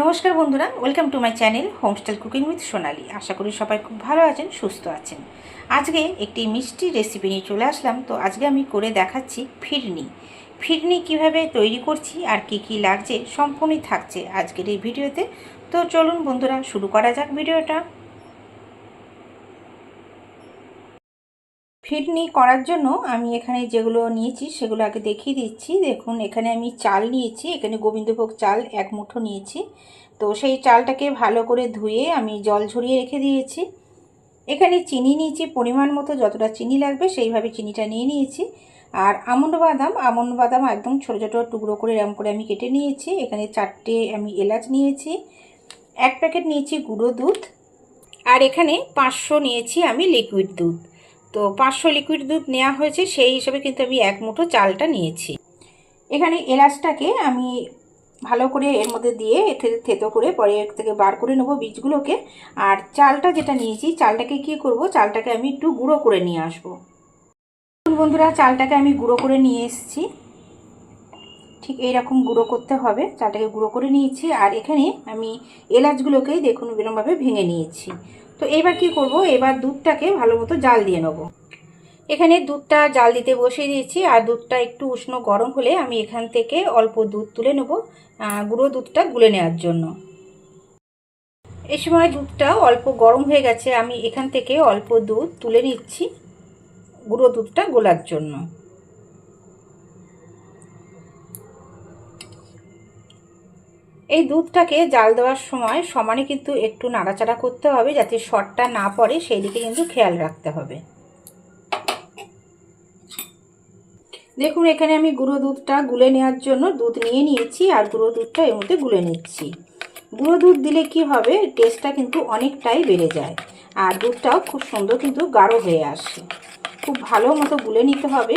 নমস্কার বন্ধুরা welcome to my channel home style cooking with Sonali আশা করি সবাই খুব ভালো আছেন, সুস্থ আছেন। আজকে একটি মিষ্টি রেসিপি নিয়ে চলে আসলাম, তো আজকে আমি করে দেখাচ্ছি ফিরনি। ফিরনি কীভাবে তৈরি করছি আর কি কি লাগছে, সম্পূর্ণই থাকছে আজকের এই ভিডিওতে। তো চলুন বন্ধুরা, শুরু করা যাক ভিডিওটা। ফিরনি করার জন্য আমি এখানে যেগুলো নিয়েছি সেগুলো আগে দেখিয়ে দিচ্ছি। দেখুন, এখানে আমি চাল নিয়েছি, এখানে গোবিন্দভোগ চাল এক মুঠো নিয়েছি। তো সেই চালটাকে ভালো করে ধুয়ে আমি জল ঝরিয়ে রেখে দিয়েছি। এখানে চিনি নিয়েছি, পরিমাণ মতো যতটা চিনি লাগবে সেইভাবে চিনিটা নিয়ে নিয়েছি। আর আমন্ড বাদাম আমন্ড বাদাম একদম ছোটো ছোটো টুকরো করে এরম করে আমি কেটে নিয়েছি। এখানে চারটে আমি এলাচ নিয়েছি, এক প্যাকেট নিয়েছি গুঁড়ো দুধ। আর এখানে পাঁচশো নিয়েছি আমি লিকুইড দুধ। তো পাঁচশো লিকুইড দুধ নেওয়া হয়েছে, সেই হিসেবে কিন্তু আমি এক মুঠো চালটা নিয়েছি। এখানে এলাচটাকে আমি ভালো করে এর মধ্যে দিয়ে থেতো করে পরে এর থেকে বার করে নেব বীজগুলোকে। আর চালটা যেটা নিয়েছি, চালটাকে কি করব, চালটাকে আমি একটু গুঁড়ো করে নিয়ে আসব। বন্ধুরা, চালটাকে আমি গুঁড়ো করে নিয়ে এসেছি। ঠিক এইরকম গুঁড়ো করতে হবে। চালটাকে গুঁড়ো করে নিয়েছি। আর এখানে আমি এলাচগুলোকেই দেখুন বিরমভাবে ভেঙে নিয়েছি। তো এবার কি করব? এবার দুধটাকে ভালো মতো জাল দিয়ে নেব। এখানে দুধটা জাল দিতে বসিয়ে দিয়েছি, আর দুধটা একটু উষ্ণ গরম হলে আমি এখান থেকে অল্প দুধ তুলে নেব গুঁড়ো দুধটা গুলে নেওয়ার জন্য। এই সময় দুধটা অল্প গরম হয়ে গেছে, আমি এখান থেকে অল্প দুধ তুলে নিচ্ছি, গুঁড়ো দুধটা গোলার জন্য। এই দুধটাকে জাল দেওয়ার সময় সমানে কিন্তু একটু নাড়াচাড়া করতে হবে যাতে শটটা না পড়ে, সেই দিকে কিন্তু খেয়াল রাখতে হবে। দেখুন, এখানে আমি গুঁড়ো দুধটা গুলে নেওয়ার জন্য দুধ নিয়ে নিয়েছি আর গুঁড়ো দুধটা এর মধ্যে গুলে নিচ্ছি। গুঁড়ো দুধ দিলে কি হবে, টেস্টটা কিন্তু অনেকটাই বেড়ে যায় আর দুধটাও খুব সুন্দর কিন্তু গাঢ় হয়ে আসে। খুব ভালো মতো গুলে নিতে হবে।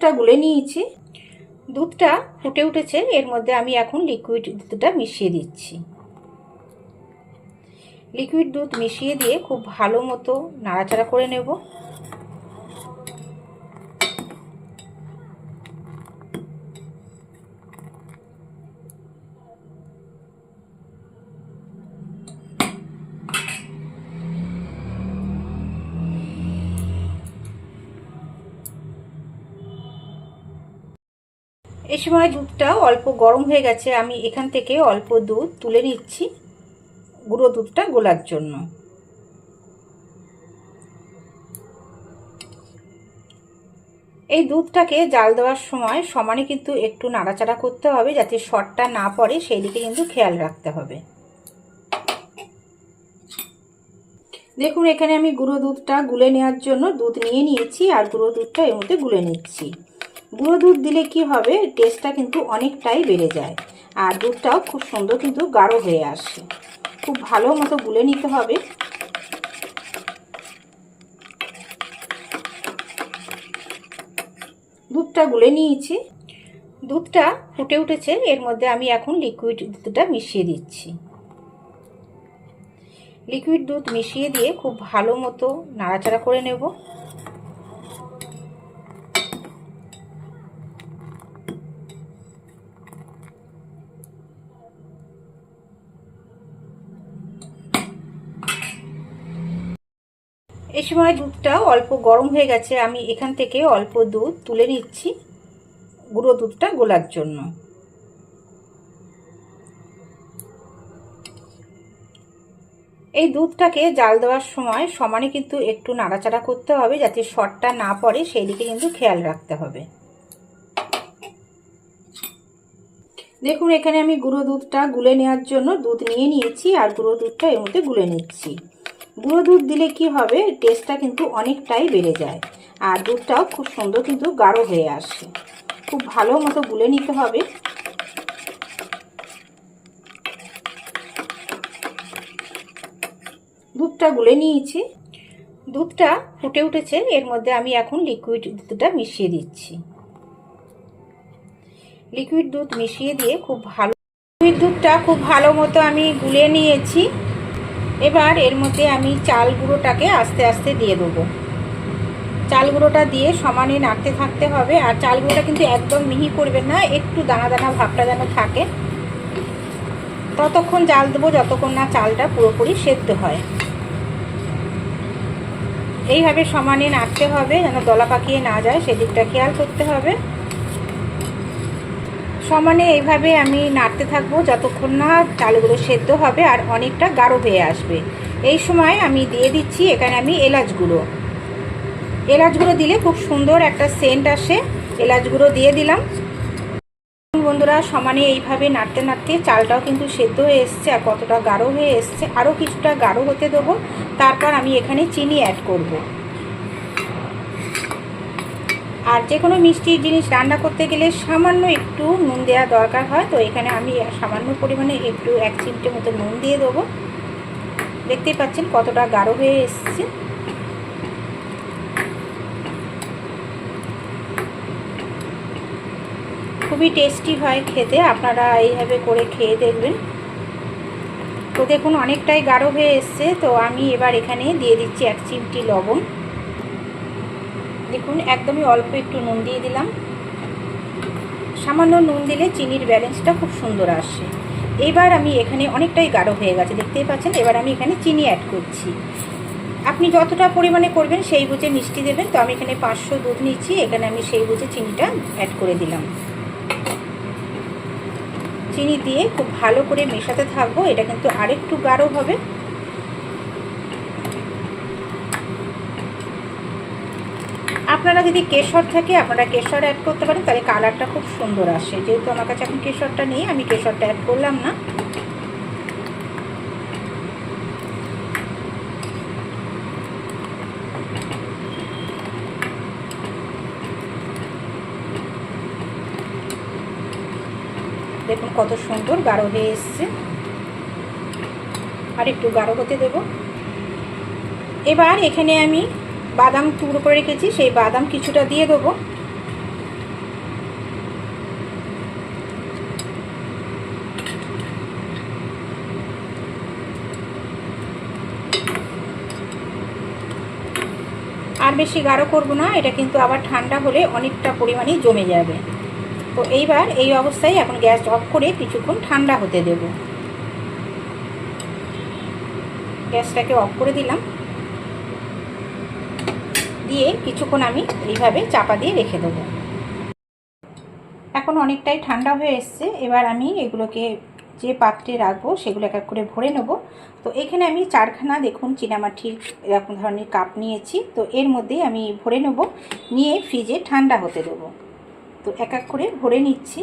দুধটা গুলে নিয়েছি। দুধটা ফুটে উঠেছে, এর মধ্যে আমি এখন লিকুইড দুধটা মিশিয়ে দিচ্ছি। লিকুইড দুধ মিশিয়ে দিয়ে খুব ভালো মতো নাড়াচাড়া করে নেব। এই সময় দুধটা অল্প গরম হয়ে গেছে, আমি এখান থেকে অল্প দুধ তুলে নিচ্ছি, গুঁড়ো দুধটা গোলার জন্য। এই দুধটাকে জাল দেওয়ার সময় সমানে কিন্তু একটু নাড়াচাড়া করতে হবে, যাতে শটটা না পড়ে, সেই দিকে কিন্তু খেয়াল রাখতে হবে। দেখুন, এখানে আমি গুঁড়ো দুধটা গুলে নেওয়ার জন্য দুধ নিয়ে নিয়েছি, আর গুঁড়ো দুধটা এর মধ্যে গুলে নিচ্ছি। গুঁড়ো দুধ দিলে কি হবে? টেস্টটা কিন্তু অনেকটাই বেড়ে যায়। আর দুধটাও খুব সুন্দর কিন্তু গাঢ় হয়ে আসে। খুব ভালো মতো গুলে নিতে হবে। দুধটা গুলে নিয়েছি। দুধটা ফুটে উঠেছে। এর মধ্যে আমি এখন লিকুইড দুধটা মিশিয়ে দিচ্ছি। লিকুইড দুধ মিশিয়ে দিয়ে খুব ভালো মতো নাড়াচাড়া করে নেব। এই সময় দুধটা অল্প গরম হয়ে গেছে, আমি এখান থেকে অল্প দুধ তুলে নিচ্ছি, গুঁড়ো দুধটা গোলার জন্য। এই দুধটাকে জাল দেওয়ার সময় সমানে কিন্তু একটু নাড়াচাড়া করতে হবে, যাতে শটটা না পড়ে, সেই দিকে কিন্তু খেয়াল রাখতে হবে। দেখুন, এখানে আমি গুঁড়ো দুধটা গুলে নেওয়ার জন্য দুধ নিয়ে নিয়েছি, আর গুঁড়ো দুধটা এর মধ্যে গুলে নিচ্ছি। গুঁড়ো দুধ দিলে কি হবে? টেস্টটা কিন্তু অনেকটাই বেড়ে যায়। আর দুধটাও খুব সুন্দর কিন্তু গাঢ় হয়ে আসে। খুব ভালো মতো গুলে নিতে হবে। দুধটা গুলে নিয়েছি। দুধটা ফুটে উঠেছে। এর মধ্যে আমি এখন লিকুইড দুধটা মিশিয়ে দিচ্ছি। লিকুইড দুধ মিশিয়ে দিয়ে খুব ভালো লিকুইড দুধটা খুব ভালো মতো আমি গুলে নিয়েছি। এবার এর মধ্যে আমি চাল গুঁড়োটাকে আস্তে আস্তে দিয়ে দেবো। চাল গুঁড়োটা দিয়ে সমানে নাড়তে থাকতে হবে আর চাল গুঁড়োটা কিন্তু একদম মিহি করবেন না, একটু দানা দানা ভাবটা যেন থাকে। ততক্ষণ জাল দেবো যতক্ষণ না চালটা পুরোপুরি সেদ্ধ হয়। এইভাবে সমানে নাড়তে হবে যেন দলা পাকিয়ে না যায়, সেদিকটা খেয়াল করতে হবে। সমানে এইভাবে আমি নাড়তে থাকব যতক্ষণ না চালগুলো সেদ্ধ হবে আর অনেকটা গাঢ় হয়ে আসবে। এই সময় আমি দিয়ে দিচ্ছি এখানে আমি এলাচ গুঁড়ো এলাচ দিলে খুব সুন্দর একটা সেন্ট আসে। এলাচ গুঁড়ো দিয়ে দিলাম। বন্ধুরা, সমানে এইভাবে নাড়তে নাড়তে চালটাও কিন্তু সেদ্ধ হয়ে এসছে আর কতটা গাঢ় হয়ে এসছে, আরও কিছুটা গাঢ় হতে দেবো। তারপর আমি এখানে চিনি অ্যাড করব। আর যে কোনো মিষ্টি জিনিস রান্না করতে গেলে সামান্য একটু নুন দেওয়া দরকার হয়, তো এখানে আমি সামান্য পরিমাণে একটু এক চিমটে মতো নুন দিয়ে দেবো। দেখতেই পাচ্ছেন কতটা গাঢ় হয়ে এসছে। খুবই টেস্টি হয় খেতে, আপনারা এইভাবে করে খেয়ে দেখবেন। তো দেখুন অনেকটাই গাঢ় হয়ে এসছে, তো আমি এবার এখানে দিয়ে দিচ্ছি এক চিমটি লবণ। দেখুন, একদমই অল্প একটু নুন দিয়ে দিলাম। সামান্য নুন দিলে চিনির ব্যালেন্সটা খুব সুন্দর আসে। এবার আমি এখানে অনেকটাই গাঢ় হয়ে গেছে, দেখতেই পাচ্ছেন? এবার আমি এখানে চিনি অ্যাড করছি। আপনি যতটা পরিমাণে করবেন, সেই বুঝে মিষ্টি দেবেন। তো আমি এখানে পাঁচশো দুধ নিচ্ছি, এখানে আমি সেই বুঝে চিনিটা অ্যাড করে দিলাম। চিনি দিয়ে খুব ভালো করে মেশাতে থাকব, এটা কিন্তু আরেকটু গাঢ় হবে। আপনারা যদি কেশর থাকে, আপনারা কেশর অ্যাড করতে পারেন। তাহলে কালারটা খুব সুন্দর আসে। যেহেতু আমার কাছে এখন কেশরটা নেই, আমি কেশরটা অ্যাড করলাম না। দেখুন কত সুন্দর গাঢ় হয়ে এসছে। আর একটু গাঢ় হতে দেব। এবার এখানে আমি বাদাম টুকরো করে রেখেছি, সেই বাদাম কিছুটা দিয়ে দেবো। আর বেশি গাঢ় করব না, এটা কিন্তু আবার ঠান্ডা হলে অনেকটা পরিমাণে জমে যাবে। তো এইবার এই অবস্থায় এখন গ্যাস অফ করে কিছুক্ষণ ঠান্ডা হতে দেব। গ্যাসটাকে অফ করে দিলাম। দিয়ে কিছুক্ষণ আমি এইভাবে চাপা দিয়ে রেখে দেবো। এখন অনেকটাই ঠান্ডা হয়ে এসছে। এবার আমি এগুলোকে যে পাত্রে রাখব সেগুলো এক এক করে ভরে নেব। তো এখানে আমি চারখানা দেখুন চীনামাটির এরকম ধরনের কাপ নিয়েছি। তো এর মধ্যে আমি ভরে নেব। নিয়ে ফ্রিজে ঠান্ডা হতে দেবো। তো এক এক করে ভরে নিচ্ছি।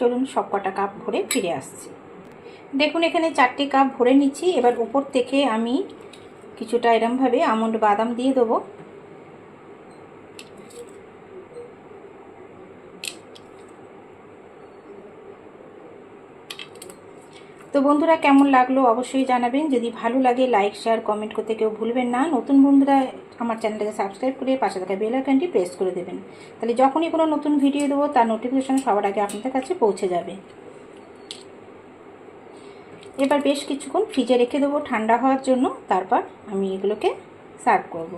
চলুন সব কটা কাপ ভরে ফিরে আসছি। দেখুন, এখানে চারটি কাপ ভরে নিচ্ছি। এবার উপর থেকে আমি কিছুটা এরমভাবে আমন্ড বাদাম দিয়ে দেবো। তো বন্ধুরা কেমন লাগল অবশ্যই জানাবেন। যদি ভালো লাগে লাইক শেয়ার কমেন্ট করতে কেউ ভুলবেন না। নতুন বন্ধুরা আমার চ্যানেলটাকে সাবস্ক্রাইব করে পাশে থাকা বেল আইকনটি প্রেস করে দেবেন। তাহলে যখনই কোনো নতুন ভিডিও দেবো, তার নোটিফিকেশান সবার আগে আপনাদের কাছে পৌঁছে যাবে। এবার বেশ কিছুক্ষণ ফ্রিজে রেখে দেবো ঠান্ডা হওয়ার জন্য। তারপর আমি এগুলোকে সার্ভ করব।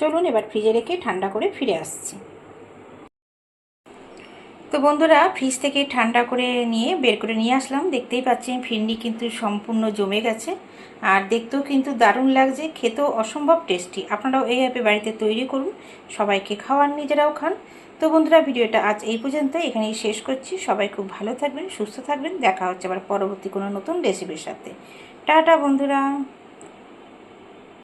চলুন এবার ফ্রিজে রেখে ঠান্ডা করে ফিরে আসছি। তো বন্ধুরা ফ্রিজ থেকে ঠান্ডা করে নিয়ে বের করে নিয়ে আসলাম। দেখতেই পাচ্ছেন, ফিরনি কিন্তু সম্পূর্ণ জমে গেছে। আর দেখতেও কিন্তু দারুণ লাগছে, খেতেও অসম্ভব টেস্টি আপনারাও এইভাবে বাড়িতে তৈরি করুন, সবাইকে খাওয়ান, নিজেরাও খান। তো বন্ধুরা, ভিডিওটা আজ এই পর্যন্ত, এখানেই শেষ করছি। সবাই খুব ভালো থাকবেন, সুস্থ থাকবেন। দেখা হচ্ছে আবার পরবর্তী কোনো নতুন রেসিপির সাথে। টাটা বন্ধুরা!